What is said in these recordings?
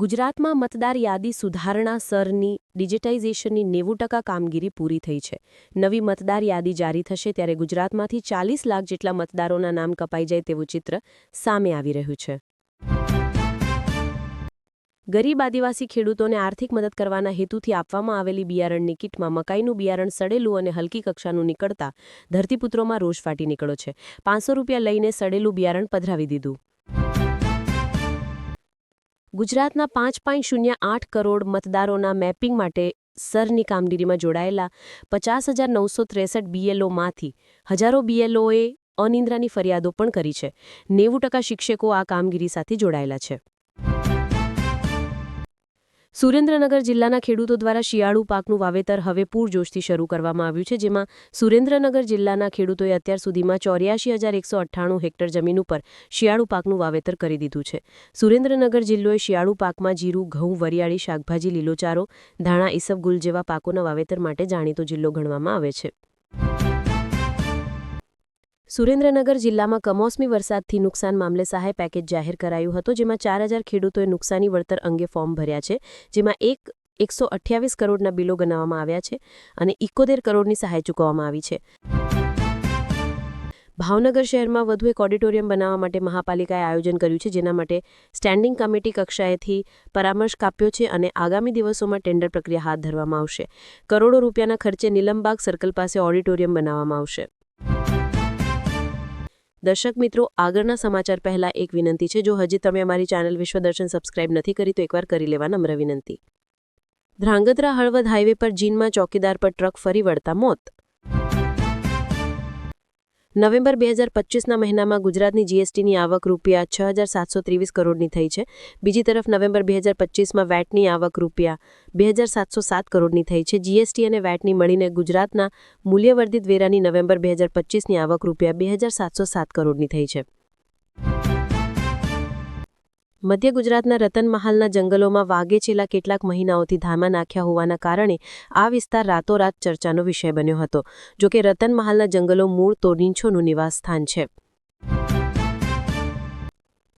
ગુજરાતમાં મતદાર યાદી સુધારણા સરની ડિજિટાઇઝેશનની નેવું ટકા કામગીરી પૂરી થઈ છે. નવી મતદાર યાદી જારી થશે ત્યારે ગુજરાતમાંથી ચાલીસ લાખ જેટલા મતદારોના નામ કપાઈ જાય તેવું ચિત્ર સામે આવી રહ્યું છે. ગરીબ આદિવાસી ખેડૂતોને આર્થિક મદદ કરવાના હેતુથી આપવામાં આવેલી બિયારણની કીટમાં મકાઈનું બિયારણ સડેલું અને હલકી કક્ષાનું નીકળતા ધરતીપુત્રોમાં રોષ ફાટી નીકળ્યો છે. પાંચસો રૂપિયા લઈને સડેલું બિયારણ પધરાવી દીધું. ગુજરાતના પાંચ પોઈન્ટ શૂન્ય આઠ કરોડ મતદારોના મેપિંગ માટે સરની કામગીરીમાં જોડાયેલા પચાસ હજાર નવસો ત્રેસઠ બીએલઓમાંથી હજારો બીએલઓએ અનિંદ્રાની ફરિયાદો પણ કરી છે. નેવું ટકા શિક્ષકો આ કામગીરી સાથે જોડાયેલા છે. સુરેન્દ્રનગર જિલ્લાના ખેડૂતો દ્વારા શિયાળુ પાકનું વાવેતર હવે પૂરજોશથી શરૂ કરવામાં આવ્યું છે, જેમાં સુરેન્દ્રનગર જિલ્લાના ખેડૂતોએ અત્યાર સુધીમાં ચોર્યાસી હજાર એકસો અઠ્ઠાણું હેક્ટર જમીન ઉપર શિયાળુ પાકનું વાવેતર કરી દીધું છે. સુરેન્દ્રનગર જિલ્લોએ શિયાળુ પાકમાં જીરું, ઘઉં, વરિયાળી, શાકભાજી, લીલોચારો, ધાણા ઈસબગુલ જેવા પાકોના વાવેતર માટે જાણીતો જિલ્લો ગણવામાં આવે છે. સુરેન્દ્રનગર જિલ્લામાં કમોસમી વરસાદથી નુકસાન મામલે સહાય પેકેજ જાહેર કરાયું હતું, જેમાં ચાર હજાર ખેડૂતોએ નુકસાની વળતર અંગે ફોર્મ ભર્યા છે, જેમાં એક એકસો અઠ્યાવીસ કરોડના બિલો ગણાવવામાં આવ્યા છે અને ઇકોતેર કરોડની સહાય ચૂકવવામાં આવી છે. ભાવનગર શહેરમાં વધુ એક ઓડિટોરિયમ બનાવવા માટે મહાપાલિકાએ આયોજન કર્યું છે, જેના માટે સ્ટેન્ડિંગ કમિટી કક્ષાએથી પરામર્શ કાપ્યો છે અને આગામી દિવસોમાં ટેન્ડર પ્રક્રિયા હાથ ધરવામાં આવશે. કરોડો રૂપિયાના ખર્ચે નીલમબાગ સર્કલ પાસે ઓડિટોરિયમ બનાવવામાં આવશે. દર્શક મિત્રો, આગળના સમાચાર પહેલા એક વિનંતી છે. જો હજી તમે અમારી ચેનલ વિશ્વદર્શન સબસ્ક્રાઇબ નથી કરી, તો એકવાર કરી લેવા નમ્ર વિનંતી. ધ્રાંગધ્રા હળવદ હાઈવે પર જીનમાં ચોકીદાર પર ટ્રક ફરી વળતા મોત નવેમ્બર બે હજાર પચીસના મહિનામાં ગુજરાતની જીએસટીની આવક રૂપિયા છ હજાર સાતસો ત્રેવીસ કરોડની થઈ છે. બીજી તરફ નવેમ્બર બે હજાર પચીસમાં વેટની આવક રૂપિયા બે હજાર સાતસો સાત કરોડની થઈ છે. જીએસટી અને વેટની મળીને ગુજરાતના મૂલ્યવર્ધિત વેરાની નવેમ્બર બે હજાર પચીસની આવક રૂપિયા બે હજાર સાતસો સાત કરોડની થઈ છે. મધ્ય ગુજરાતના રતનમહાલના જંગલોમાં વાઘે છેલ્લા કેટલાક મહિનાઓથી ધામા નાખ્યા હોવાના કારણે આ વિસ્તાર રાતોરાત ચર્ચાનો વિષય બન્યો હતો જોકે રતનમહાલના જંગલો મૂળ તોડીંછોનું નિવાસસ્થાન છે.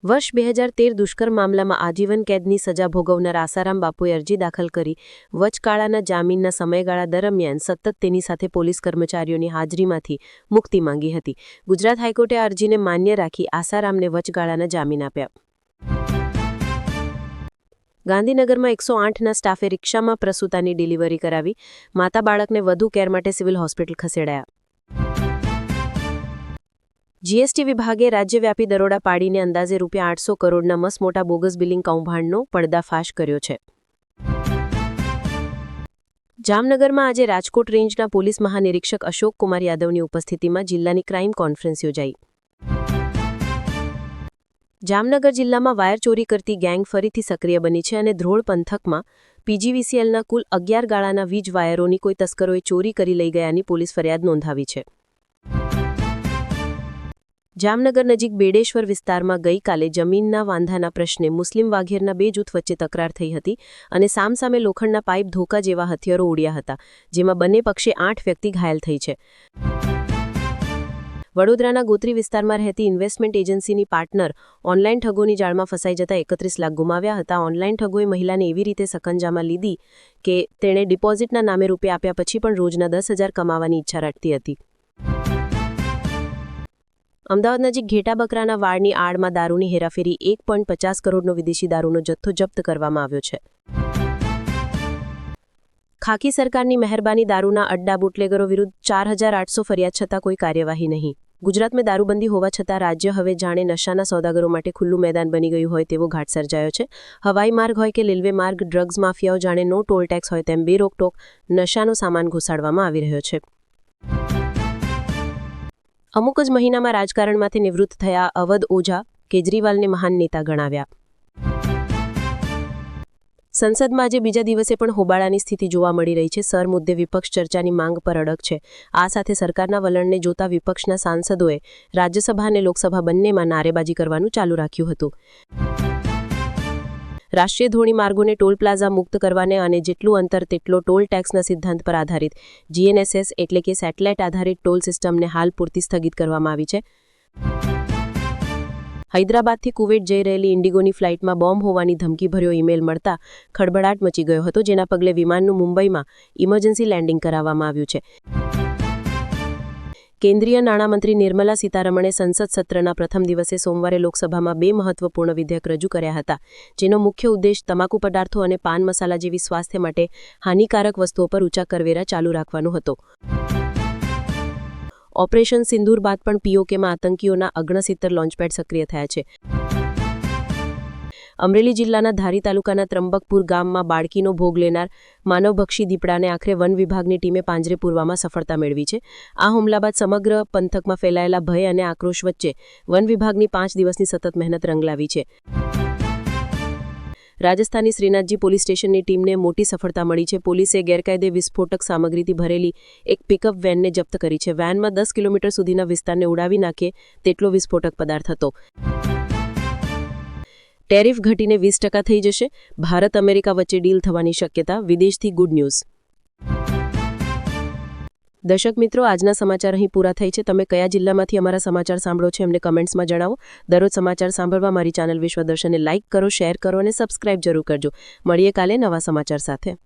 વર્ષ બે હજાર તેર દુષ્કર્મ મામલામાં આજીવન કેદની સજા ભોગવનાર આસારામ બાપુએ અરજી દાખલ કરી, વચગાળાના જામીનના સમયગાળા દરમિયાન સતત તેની સાથે પોલીસ કર્મચારીઓની હાજરીમાંથી મુક્તિ માંગી હતી. ગુજરાત હાઈકોર્ટે આ અરજીને માન્ય રાખી આસારામને વચગાળાના જામીન આપ્યા. ગાંધીનગરમાં એકસો આઠના સ્ટાફે રિક્ષામાં પ્રસૂતાની ડિલિવરી કરાવી માતા બાળકને વધુ કેર માટે સિવિલ હોસ્પિટલ ખસેડાયા. જીએસટી વિભાગે રાજ્યવ્યાપી દરોડા પાડીને અંદાજે રૂપિયા આઠસો કરોડના મસમોટા બોગસ બિલિંગ કૌભાંડનો પર્દાફાશ કર્યો છે. જામનગરમાં આજે રાજકોટ રેન્જના પોલીસ મહાનિરીક્ષક અશોક કુમાર યાદવની ઉપસ્થિતિમાં જિલ્લાની ક્રાઇમ કોન્ફરન્સ યોજાઈ. જામનગર જિલ્લામાં વાયર ચોરી કરતી ગેંગ ફરીથી સક્રિય બની છે અને ધ્રોળ પંથકમાં પીજીવીસીએલના કુલ અગિયાર ગાળાના વીજ વાયરોની કોઈ તસ્કરોએ ચોરી કરી લઈ ગયાની પોલીસ ફરિયાદ નોંધાવી છે. જામનગર નજીક બેડેશ્વર વિસ્તારમાં ગઈકાલે જમીનના વાંધાના પ્રશ્ને મુસ્લિમ વાઘેરના બે જૂથ વચ્ચે તકરાર થઈ હતી અને સામસામે લોખંડના પાઇપ ધોકા જેવા હથિયારો ઉડ્યા હતા, જેમાં બંને પક્ષે આઠ વ્યક્તિ ઘાયલ થઈ છે. વડોદરાના ગોત્રી વિસ્તારમાં રહેતી ઇન્વેસ્ટમેન્ટ એજન્સીની પાર્ટનર ઓનલાઈન ઠગોની જાળમાં ફસાઈ જતા એકત્રીસ લાખ ગુમાવ્યા હતા. ઓનલાઈન ઠગોએ મહિલાને એવી રીતે સકંજામાં લીધી કે તેણે ડિપોઝિટના નામે રૂપિયા આપ્યા પછી પણ રોજના દસ હજાર કમાવાની ઈચ્છા રાખતી હતી. અમદાવાદ નજીક ઘેટા બકરાના વાળની આડમાં દારૂની હેરાફેરી, એક પોઈન્ટ પચાસ કરોડનો વિદેશી દારૂનો જથ્થો જપ્ત કરવામાં આવ્યો છે. ખાકી સરકારની મહેરબાની દારૂના અડ્ડા બુટલેગરો વિરુદ્ધ ચાર હજાર આઠસો ફરિયાદ છતાં કોઈ કાર્યવાહી નહીં. ગુજરાતમાં દારૂબંધી હોવા છતાં રાજ્ય હવે જાણે નશાના સોદાગરો માટે ખુલ્લું મેદાન બની ગયું હોય તેવો ઘાટ સર્જાયો છે. હવાઈ માર્ગ હોય કે રેલવે માર્ગ, ડ્રગ્સ માફિયાઓ જાણે નો ટોલ ટેક્સ હોય તેમ બે રોકટોક નશાનો સામાન ઘુસાડવામાં આવી રહ્યો છે. અમુક જ મહિનામાં રાજકારણમાંથી નિવૃત્ત થયા અવધ ઓઝા કેજરીવાલને મહાન નેતા ગણાવ્યા. સંસદમાં આજે બીજા દિવસે પણ હોબાળાની સ્થિતિ જોવા મળી રહી છે. સર મુદ્દે વિપક્ષ ચર્ચાની માંગ પર અડગ છે. આ સાથે સરકારના વલણને જોતા વિપક્ષના સાંસદોએ રાજ્યસભા અને લોકસભા બંનેમાં નારેબાજી કરવાનું ચાલુ રાખ્યું હતું. રાષ્ટ્રીય ધોણી માર્ગોને ટોલ પ્લાઝા મુક્ત કરવાને અને જેટલું અંતર તેટલો ટોલ ટેક્સના સિદ્ધાંત પર આધારિત જીએનએસએસ એટલે કે સેટેલાઇટ આધારિત ટોલ સિસ્ટમને હાલ પૂરતી સ્થગિત કરવામાં આવી છે. હૈદરાબાદથી કુવેટ જઈ રહેલી ઇન્ડિગોની ફ્લાઇટમાં બોમ્બ હોવાની ધમકીભર્યો ઈમેલ મળતા ખળબળાટ મચી ગયો હતો, જેના પગલે વિમાનનું મુંબઈમાં ઇમરજન્સી લેન્ડિંગ કરાવવામાં આવ્યું છે. કેન્દ્રીય નાણામંત્રી નિર્મલા સીતારમણે સંસદ સત્રના પ્રથમ દિવસે સોમવારે લોકસભામાં બે મહત્વપૂર્ણ વિધેયક રજૂ કર્યા હતા, જેનો મુખ્ય ઉદ્દેશ તમાકુ પદાર્થો અને પાન મસાલા જેવી સ્વાસ્થ્ય માટે હાનિકારક વસ્તુઓ પર ઊંચા કરવેરા ચાલુ રાખવાનો હતો. ઓપરેશન સિંદૂર બાદ પણ પીઓકેમાં આતંકીઓના અગ્નસિત્તર લોન્ચપેડ સક્રિય થયા છે. અમરેલી જિલ્લાના ધારી તાલુકાના ત્રંબકપુર ગામમાં બાળકીનો ભોગ લેનાર માનવભક્ષી દીપડાને આખરે વન વિભાગની ટીમે પાંજરે પૂરવામાં સફળતા મેળવી છે. આ હુમલા બાદ સમગ્ર પંથકમાં ફેલાયેલા ભય અને આક્રોશ વચ્ચે વન વિભાગની પાંચ દિવસની સતત મહેનત રંગ લાવી છે. રાજસ્થાની શ્રીનાથજી પોલીસ સ્ટેશનની ટીમને મોટી સફળતા મળી છે. પોલીસે ગેરકાયદે વિસ્ફોટક સામગ્રીથી ભરેલી એક પિકઅપ વેનને જપ્ત કરી છે. વેનમાં દસ કિલોમીટર સુધીના વિસ્તારને ઉડાવી નાખે તેટલો વિસ્ફોટક પદાર્થ હતો. ટેરિફ ઘટીને વીસ ટકા થઈ જશે. ભારત અમેરિકા વચ્ચે ડીલ થવાની શક્યતા. વિદેશથી ગુડ ન્યૂઝ. દર્શક મિત્રો, આજના સમાચાર અહીં પૂરા થઈ છે. તમે કયા જિલ્લામાંથી અમારા સમાચાર સાંભળો છો, એમને કમેન્ટ્સમાં જણાવો. દરરોજ સમાચાર સાંભળવા મારી ચેનલ વિશ્વદર્શનને લાઇક કરો, શેર કરો અને સબસ્ક્રાઇબ જરૂર કરજો. મળીએ કાલે નવા સમાચાર સાથે.